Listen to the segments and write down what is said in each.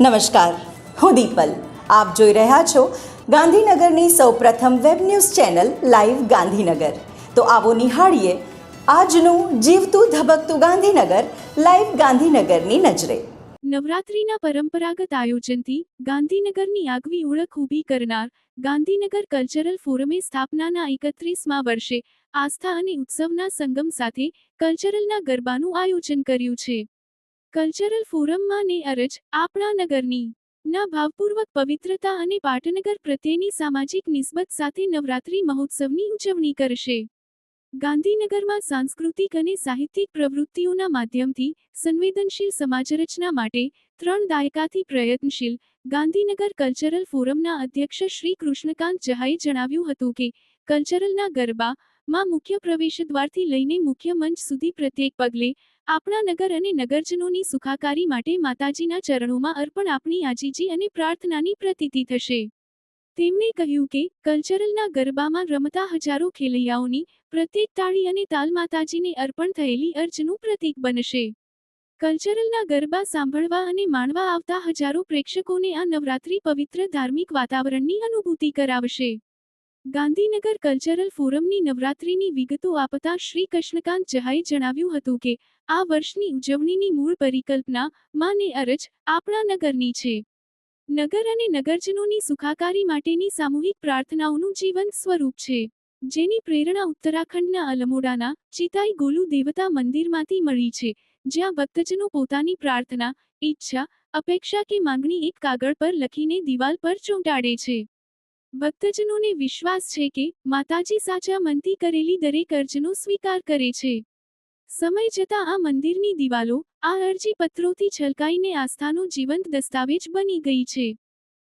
નમસ્કાર. હું દીપલ. આપ જોઈ રહ્યા છો ગાંધીનગરની સૌપ્રથમ web news channel live Gandhinagar. તો આવો નિહાળીએ આજનું જીવતું ધબકતું ગાંધીનગર લાઈવ ગાંધીનગરની નજરે. નવરાત્રિના પરંપરાગત આયોજનથી ગાંધીનગરની આગવી ઓળખ ઊભી કરનાર ગાંધીનગર કલ્ચરલ ફોરમે સ્થાપનાના એકત્રીસમાં વર્ષે આસ્થા અને ઉત્સવના સંગમ સાથે કલ્ચરલના ગરબાનું આયોજન કર્યું છે. કલ્ચરલ ફોરમમાં ને અરજ આપણા નગરની ના ભાવપૂર્વક પવિત્રતા અને પાટનગર પ્રત્યેની સામાજિક નિસ્બત સાથે નવરાત્રિ મહોત્સવની ઉજવણી કરશે. ગાંધીનગરમાં સાંસ્કૃતિક અને સાહિત્યિક પ્રવૃત્તિઓના માધ્યમથી સંવેદનશીલ સમાજરચના માટે ત્રણ દાયકાથી પ્રયત્નશીલ ગાંધીનગર કલ્ચરલ ફોરમના અધ્યક્ષ શ્રી કૃષ્ણકાંત જહાએ જણાવ્યું હતું કે, કલ્ચરલના ગરબામાં મુખ્ય પ્રવેશદ્વારથી લઈને મુખ્ય મંચ સુધી પ્રત્યેક પગલે આપણા નગર અને નગરજનોની સુખાકારી માટે માતાજીના ચરણોમાં અર્પણ આપણી આજીજી અને પ્રાર્થનાની પ્રતીતિ થશે. તેમણે કહ્યું કે, કલ્ચરલના ગરબામાં રમતા હજારો ખેલૈયાઓની પ્રત્યેક તાળી અને તાલ માતાજીને અર્પણ થયેલી અર્જનું પ્રતીક બનશે. કલ્ચરલના ગરબા સાંભળવા અને માણવા આવતા હજારો પ્રેક્ષકોને આ નવરાત્રિ પવિત્ર ધાર્મિક વાતાવરણની અનુભૂતિ કરાવશે. ગાંધીનગર કલ્ચરલ ફોરમની નવરાત્રિની વિગતો આપતા શ્રી કૃષ્ણકાંત જહાએ જણાવ્યું હતું કે, આ વર્ષની ઉજવણીની મૂળ પરિકલ્પના માને અરજ આપણા નગરની છે. નગર અને નગરજનોની સુખાકારી માટેની સામૂહિક પ્રાર્થનાઓનું જીવંત સ્વરૂપ છે. જેની પ્રેરણા ઉત્તરાખંડના અલમોડાના ચિતાઈ ગોલુ દેવતા મંદિરમાંથી મળી છે, જ્યાં ભક્તજનો પોતાની પ્રાર્થના, ઈચ્છા, અપેક્ષા કે માંગણી એક કાગળ પર લખીને દિવાલ પર ચોંટાડે છે. ભક્તજનોને વિશ્વાસ છે કે માતાજી સાચા મનથી કરેલી દરેક અર્જનો સ્વીકાર કરે છે. સમય જતાં આ મંદિરની દિવાલો, આ અરજી પત્રોથી છલકાઈને આસ્થાનો જીવંત દસ્તાવેજ બની ગઈ છે.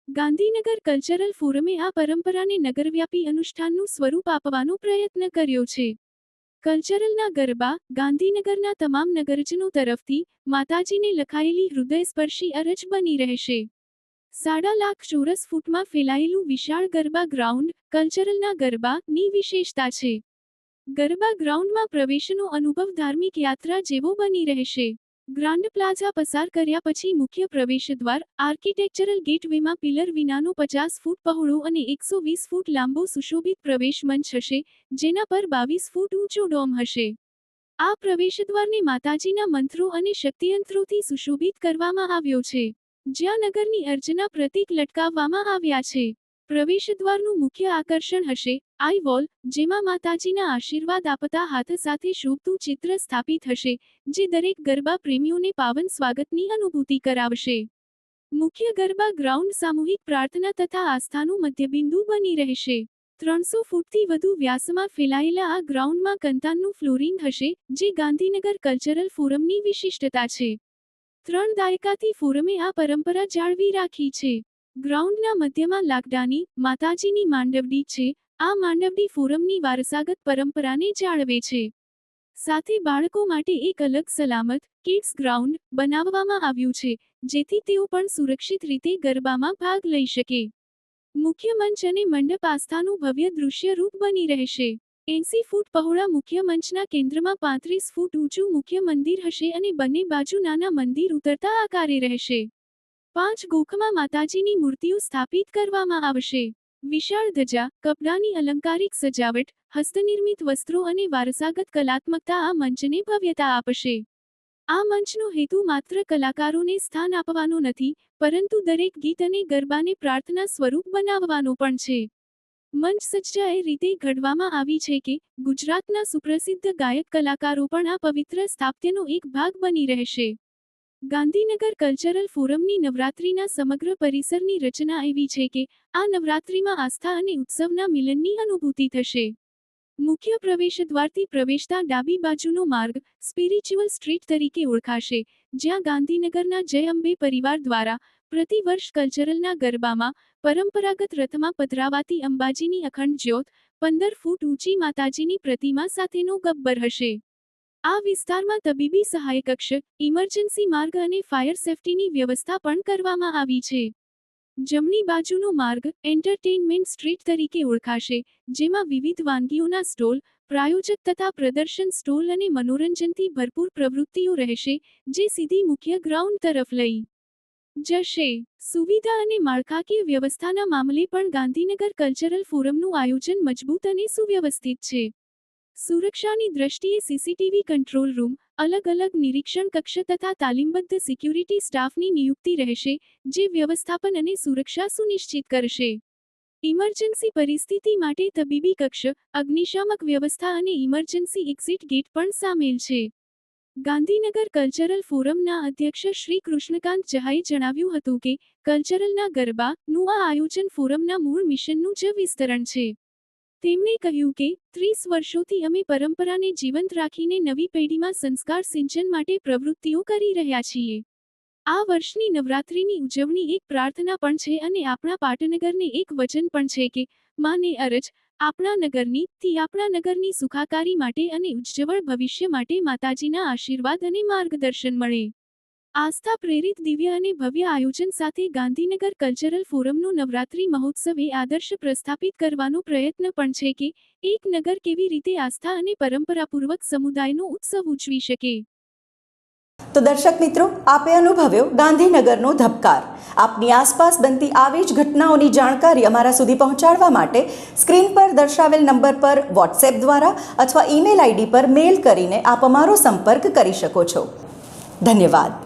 ગાંધીનગર કલ્ચરલ ફોરમે આ પરંપરાને નગરવ્યાપી અનુષ્ઠાનનું સ્વરૂપ આપવાનો પ્રયત્ન કર્યો છે. કલ્ચરલના ગરબા, ગાંધીનગરના તમામ નગરજનો તરફથી માતાજીને લખાયેલી હૃદયસ્પર્શી અરજ બની રહેશે. સાડા લાખ ચોરસ ફૂટમાં ફેલાયેલું વિશાળ ગરબા ગ્રાઉન્ડ, કલ્ચરલના ગરબાની વિશેષતા છે. ગરબા ગ્રાઉન્ડમાં પ્રવેશનો અનુભવ ધાર્મિક યાત્રા જેવો બની રહેશે. ગ્રાન્ડ પ્લાઝા પસાર કર્યા પછી મુખ્ય પ્રવેશદ્વાર આર્કિટેક્ચરલ ગેટવેમાં પિલર વિનાનો પચાસ ફૂટ પહોળો અને એકસો વીસ ફૂટ લાંબો સુશોભિત પ્રવેશ મંચ હશે, જેના પર બાવીસ ફૂટ ઊંચો ડોમ હશે. આ પ્રવેશદ્વારને માતાજીના મંત્રો અને શક્તિયંત્રોથી સુશોભિત કરવામાં આવ્યો છે. જ્યાં નગરની અર્ચના પ્રતીક લટકાવવામાં આવ્યા છે. પ્રવેશદ્વારનું મુખ્ય આકર્ષણ હશે. આઈ વોલ, જેમાં માતાજીના આશીર્વાદ આપતા હાથ સાથે શોભતું ચિત્ર સ્થાપિત હશે, જે દરેક ગરબા પ્રેમીઓને પાવન સ્વાગતની અનુભૂતિ કરાવશે. મુખ્ય ગરબા ગ્રાઉન્ડ સામૂહિક પ્રાર્થના તથા આસ્થાનું મધ્યબિંદુ બની રહેશે. ત્રણસો ફૂટથી વધુ વ્યાસમાં ફેલાયેલા આ ગ્રાઉન્ડમાં કંતાનનું ફ્લોરિંગ હશે, જે ગાંધીનગર કલ્ચરલ ફોરમની વિશિષ્ટતા છે. ત્રણ દાયકાથી ફોરમે આ પરંપરા જાળવી રાખી છે. ગ્રાઉન્ડના મધ્યમાં લાકડાની, માતાજીની માંડવડી છે. આ માંડવડી ફોરમની વારસાગત પરંપરાને જાળવે છે. સાથે બાળકો માટે એક અલગ સલામત, કિડ્સ ગ્રાઉન્ડ બનાવવામાં આવ્યું છે, જેથી તેઓ પણ સુરક્ષિત રીતે ગરબામાં ભાગ લઈ શકે. મુખ્ય મંચ અને મંડપ આસ્થાનું ભવ્ય દૃશ્ય રૂપ બની રહેશે. એંસી ફૂટ પહોળા મુખ્ય મંચના કેન્દ્રમાં પાંત્રીસ ફૂટ ઊંચું મુખ્ય મંદિર હશે અને બંને બાજુ નાના મંદિર ઉતરતા આકારે રહેશે. પાંચ ગોખમાં માતાજીની મૂર્તિઓ સ્થાપિત કરવામાં આવશે. વિશાળ ધજા, કપડાની અલંકારિક સજાવટ, હસ્તનિર્મિત વસ્ત્રો અને વારસાગત કલાત્મકતા આ મંચને ભવ્યતા આપશે. આ મંચનો હેતુ માત્ર કલાકારોને સ્થાન આપવાનો નથી, પરંતુ દરેક ગીત અને ગરબાને પ્રાર્થના સ્વરૂપ બનાવવાનો પણ છે. મંચ સજ્જા એ રીતે ઘડવામાં આવી છે કે ગુજરાતના સુપ્રસિદ્ધ ગાયક કલાકારો પણ આ પવિત્ર સ્થાપત્યનો એક ભાગ બની રહેશે. ગાંધીનગર કલ્ચરલ ફોરમની નવરાત્રિના સમગ્ર પરિસરની રચના એવી છે કે આ નવરાત્રિમાં આસ્થા અને ઉત્સવના મિલનની અનુભૂતિ થશે. મુખ્ય પ્રવેશદ્વારથી પ્રવેશતા ડાબી બાજુનો માર્ગ સ્પિરિચ્યુઅલ સ્ટ્રીટ તરીકે ઓળખાશે, જ્યાં ગાંધીનગરના જય અંબે પરિવાર દ્વારા પ્રતિવર્ષ કલ્ચરલના ગરબામાં પરંપરાગત રથમાં પધરાવાતી અંબાજીની અખંડ જ્યોત પંદર ફૂટ ઊંચી માતાજીની પ્રતિમા સાથેનો ગબ્બર હશે. આ વિસ્તારમાં તબીબી સહાય કક્ષ ઇમરજન્સી માર્ગ અને ફાયર સેફટીની વ્યવસ્થા પણ કરવામાં આવી છે. જમણી બાજુનો માર્ગ એન્ટરટેઇનમેન્ટ સ્ટ્રીટ તરીકે ઓળખાશે, જેમાં વિવિધ વાનગીઓના સ્ટોલ, પ્રાયોજક તથા પ્રદર્શન સ્ટોલ અને મનોરંજનથી ભરપૂર પ્રવૃત્તિઓ રહેશે, જે સીધી મુખ્ય ગ્રાઉન્ડ તરફ લઈ જશે. સુવિધા અને માળખાકીય વ્યવસ્થાના મામલે પણ ગાંધીનગર કલ્ચરલ ફોરમનું આયોજન મજબૂત અને સુવ્યવસ્થિત છે. સુરક્ષાની દ્રષ્ટિએ સીસીટીવી કંટ્રોલ રૂમ, અલગ અલગ નિરીક્ષણ કક્ષ તથા તાલીમબદ્ધ સિક્યુરિટી સ્ટાફની નિયુક્તિ રહેશે, જે વ્યવસ્થાપન અને સુરક્ષા સુનિશ્ચિત કરશે. ઇમરજન્સી પરિસ્થિતિ માટે તબીબી કક્ષ, અગ્નિશામક વ્યવસ્થા અને ઇમરજન્સી એક્ઝિટ ગેટ પણ સામેલ છે. ગાંધીનગર કલ્ચરલ ફોરમના અધ્યક્ષ શ્રી કૃષ્ણકાંત જહાએ જણાવ્યું હતું કે, કલ્ચરલના ગરબાનું આ આયોજન ફોરમના મૂળ મિશનનું જ વિસ્તરણ છે. તેમણે કહ્યું કે, ત્રીસ વર્ષોથી અમે પરંપરાને જીવંત રાખીને નવી પેઢીમાં સંસ્કાર સિંચન માટે પ્રવૃત્તિઓ કરી રહ્યા છીએ. આ વર્ષની નવરાત્રિની ઉજવણી એક પ્રાર્થના પણ છે અને આપણા પાટનગરને એક વચન પણ છે કે, માને અરજ, આપણા નગરની, થી આપણા નગરની સુખાકારી માટે અને ઉજ્જવળ ભવિષ્ય માટે માતાજીના આશીર્વાદ અને માર્ગદર્શન મળે. આસ્થા પ્રેરિત દિવ્ય અને ભવ્ય આયોજન સાથે ગાંધીનગર કલ્ચરલ ફોરમનો નવરાત્રિ મહોત્સવ એ આદર્શ પ્રસ્થાપિત કરવાનો પ્રયત્ન પણ છે કે એક નગર કેવી રીતે આસ્થા અને પરંપરાપૂર્વક સમુદાયનો ઉત્સવ ઉજવી શકે. તો દર્શક મિત્રો, આપે અનુભવ્યો ગાંધીનગરનો ધબકાર. આપની આસપાસ બનતી આવી જ ઘટનાઓની જાણકારી અમારા સુધી પહોંચાડવા માટે સ્ક્રીન પર દર્શાવેલ નંબર પર વોટ્સએપ દ્વારા અથવા ઈમેલ આઈડી પર મેલ કરીને આપ અમારો સંપર્ક કરી શકો છો. ધન્યવાદ.